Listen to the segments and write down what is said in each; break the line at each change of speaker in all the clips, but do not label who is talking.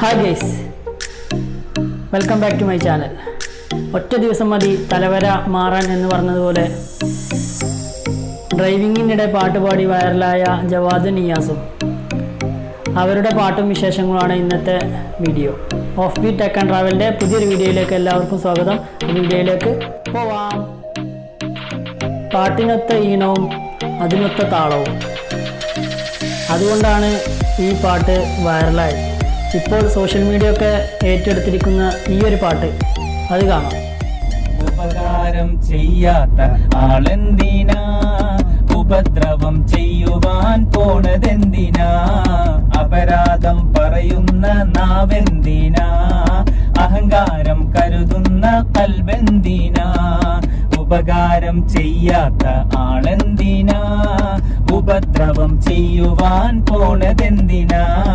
Hi guys welcome back to my channel ഒറ്റ ദിവസം മതി തലവര മാറാൻ എന്ന് പറഞ്ഞതുപോലെ. ഡ്രൈവിങ്ങിനിടെ പാട്ട് പാടി വൈറലായ ജവാദ് നിയാസും. അവരുടെ പാട്ടും വിശേഷങ്ങളുമാണ് ഇന്നത്തെ video of B tech and ട്രാവലിന്റെ പുതിയൊരു വീഡിയോയിലേക്ക് എല്ലാവർക്കും സ്വാഗതം. വീഡിയോയിലേക്ക് പോവാം. പാട്ടിനൊത്ത ഈണവും അതിനൊത്ത താളവും. അതുകൊണ്ടാണ് ഈ പാട്ട് വൈറലായത് ഇപ്പോൾ സോഷ്യൽ മീഡിയ ഒക്കെ ഏറ്റെടുത്തിരിക്കുന്ന ഈ ഒരു പാട്ട്. അത് കാണാം.
ഉപകാരം ചെയ്യാത്ത ആളെന്തിനാ? ഉപദ്രവം ചെയ്യുവാൻ പോണതെന്തിനാ? അപരാധം പറയുന്ന നാവെന്തിനാ? അഹങ്കാരം കരുതുന്ന കൽബെന്തിനാ ഉപകാരം ചെയ്യാത്ത ആളെന്തിനാ? ഉപദ്രവം ചെയ്യുവാൻ പോണതെന്തിനാ?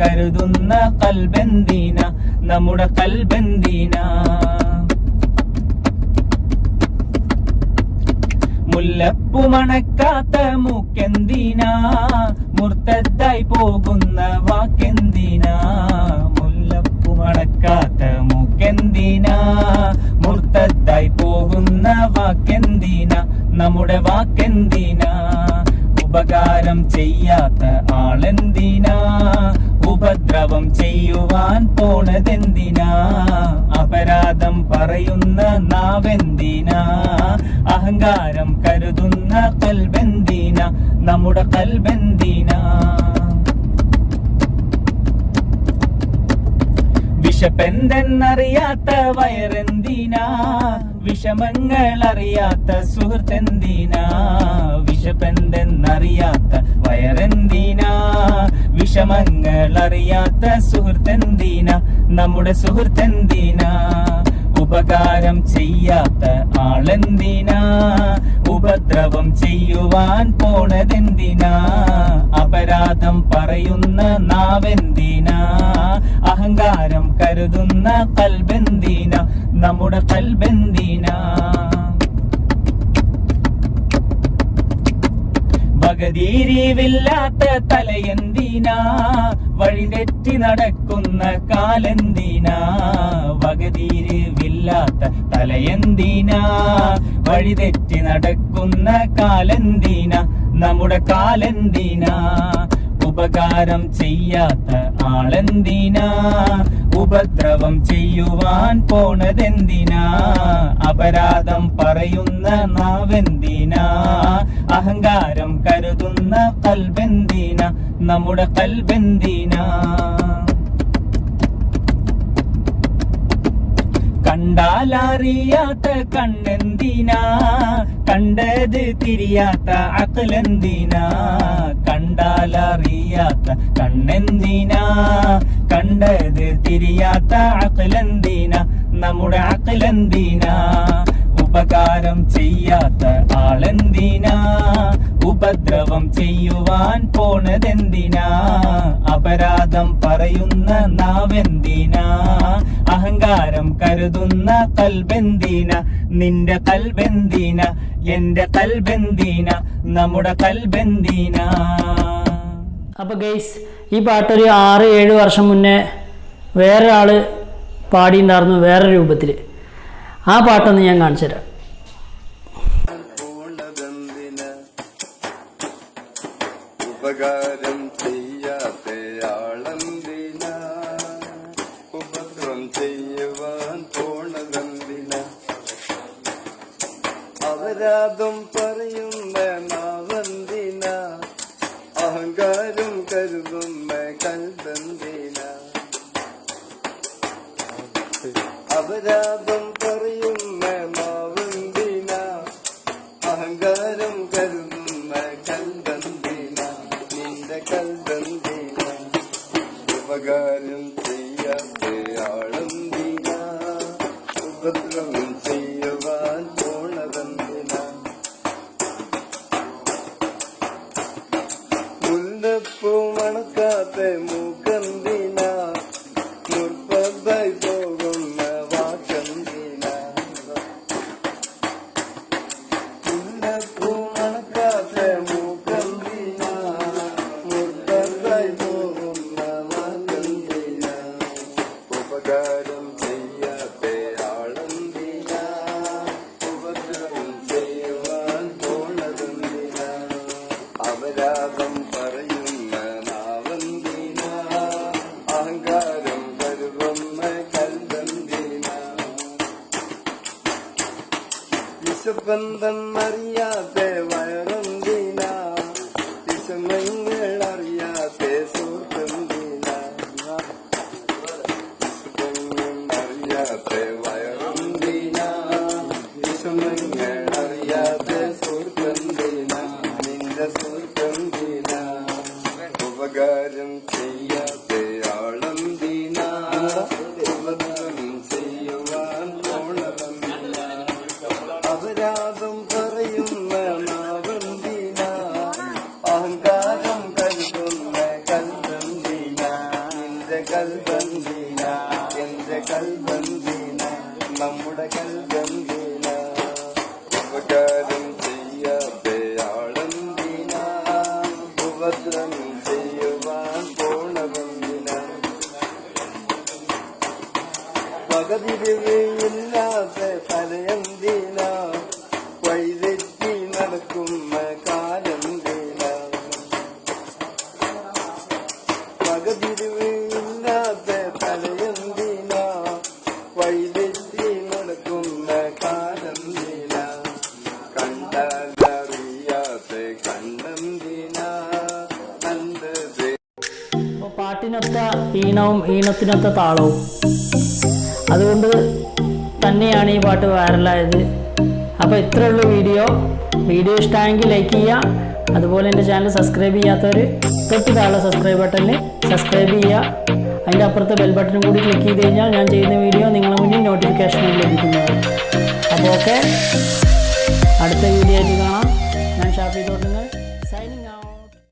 കരുതുന്ന കൽബന്ദീന നമ്മുടെ കൽബന്ദീന. മുല്ലപ്പു മണക്കാത്ത മൂക്കെന്തീന? മുർത്തായി പോകുന്ന വാക്കെന്തീന? മുല്ലപ്പു മണക്കാത്ത മൂക്കെന്തീന? മുർത്തായി പോകുന്ന വാക്കെന്തിന? നമ്മുടെ വാക്കെന്തീന? ഉപകാരം ചെയ്യാത്ത ചെയ്യുവാൻ പോണതെന്തിനാ? അപരാധം പറയുന്ന നാവെന്തിനാ? അഹങ്കാരം കരുതുന്ന കൽബെന്തിന? നമ്മുടെ കൽബെന്തിന? വിഷപ്പെന്തെന്നറിയാത്ത വയറെന്തിനാ? വിഷമങ്ങൾ അറിയാത്ത സുഹൃത്തെന്തിനാ? വിഷപ്പെന്തെന്നറിയാത്ത വയറെന്തിനാ? വിഷമങ്ങൾ അറിയാത്ത സുഹൃത്തെന്തിനാ നമ്മുടെ സുഹൃത്തെന്തിനാ ഉപകാരം ചെയ്യാത്ത ആളെന്തിനാ ഉപദ്രവം ചെയ്യുവാൻ പോണതെന്തിനാ അപരാധം പറയുന്ന നാവെന്തിനാ അഹങ്കാരം കരുതുന്ന കൽബെന്തിന നമ്മുടെ കൽബെന്തിന വകതീരിവില്ലാത്ത തലയെന്തിനാ വഴിതെറ്റി നടക്കുന്ന കാലെന്തിനാ? വകതീരിവില്ലാത്ത വഴി വഴിതെറ്റി നടക്കുന്ന കാലെന്തിന? നമ്മുടെ കാലന്തീന? ഉപകാരം ചെയ്യാത്ത ആളെന്തിനാ? ഉപദ്രവം ചെയ്യുവാൻ പോണതെന്തിനാ? അപരാധം പറയുന്ന നാവെന്തിനാ? അഹങ്കാരം കരുതുന്ന കൽബെന്തിന? നമ്മുടെ കൽബന്ദീന. കണ്ടാലറിയാത്ത കണ്ണെന്തിനാ കണ്ടത് തിരിയാത്ത അകലെന്തിനാ കണ്ടാലറിയാത്ത കണ്ണെന്തിനാ കണ്ടത് തിരിയാത്ത അകലെന്തിന നമ്മുടെ അകലെന്തിനാ ഉപകാരം ചെയ്യാത്ത ആളെന്തിനാ? ഉപദ്രവം ചെയ്യുവാൻ പോണതെന്തിനാ? അപരാധം പറയുന്ന നാവെന്തിനാ? അഹങ്കാരം കരുതുന്ന കൽബെന്തിന? നിന്റെ കൽബെന്തിന? എന്റെ കൽബെന്തിന? നമ്മുടെ കൽബെന്തിന?
അപ്പൊ ഗെയ്സ് ഈ പാട്ടൊരു ആറ് ഏഴ് വർഷം മുന്നേ വേറൊരാൾ പാടിയിട്ടുണ്ടായിരുന്നു വേറെ രൂപത്തിൽ ആ പാട്ടൊന്ന് ഞാൻ കാണിച്ചു തരാം.
ഉപകാരം ചെയ്യാത്തയാളന്തിന ഉപദ്രവം ചെയ്യുവാൻ പോണതെന്തിന അവരാതും പറയുന്ന നാവന്തിന? അഹങ്കാരം കരുതുന്ന കൽബെന്തിന? അപരാധം ഉപകാരം ഉപദ്രവം ചെയ്യുവാൻ പോണതെന്തിന? മുല്ലപ്പൂ മണക്കാത്ത മൂക്കന്തിന വിശബന്ധമറിയാത്ത വയറന്തിന വിഷമങ്ങൾ അറിയാത്ത സുഹൃത്തന്തിന അറിയാതെ വയറന്തിന വിഷമങ്ങൾ നമ്മുടെ കൽബന്തിന ഉപകാരം ചെയ്യാത്ത ആളന്തിന ഉപദ്രം ചെയ്യുവാൻ പോണതന്തിന പകതിരിവില്ലാത്ത തലയന്തിന
ഈണവും ഈണത്തിനൊത്ത താളവും. അതുകൊണ്ട് തന്നെയാണ് ഈ പാട്ട് വൈറലായത്. അപ്പോൾ ഇത്രയുള്ള വീഡിയോ. വീഡിയോ ഇഷ്ടമായെങ്കിൽ ലൈക്ക് ചെയ്യുക. അതുപോലെ എന്റെ ചാനൽ സബ്സ്ക്രൈബ് ചെയ്യാത്തവർ തൊട്ട് താഴെ സബ്സ്ക്രൈബ് ബട്ടണിൽ സബ്സ്ക്രൈബ് ചെയ്യുക. അതിന്റെ അപ്പുറത്തെ ബെൽ ബട്ടണും കൂടി ക്ലിക്ക് ചെയ്ത് കഴിഞ്ഞാൽ ഞാൻ ചെയ്യുന്ന വീഡിയോ നിങ്ങളെ മുന്നിൽ നോട്ടിഫിക്കേഷനിൽ ലഭിക്കുന്നതാണ്. അപ്പോൾ ഓക്കെ.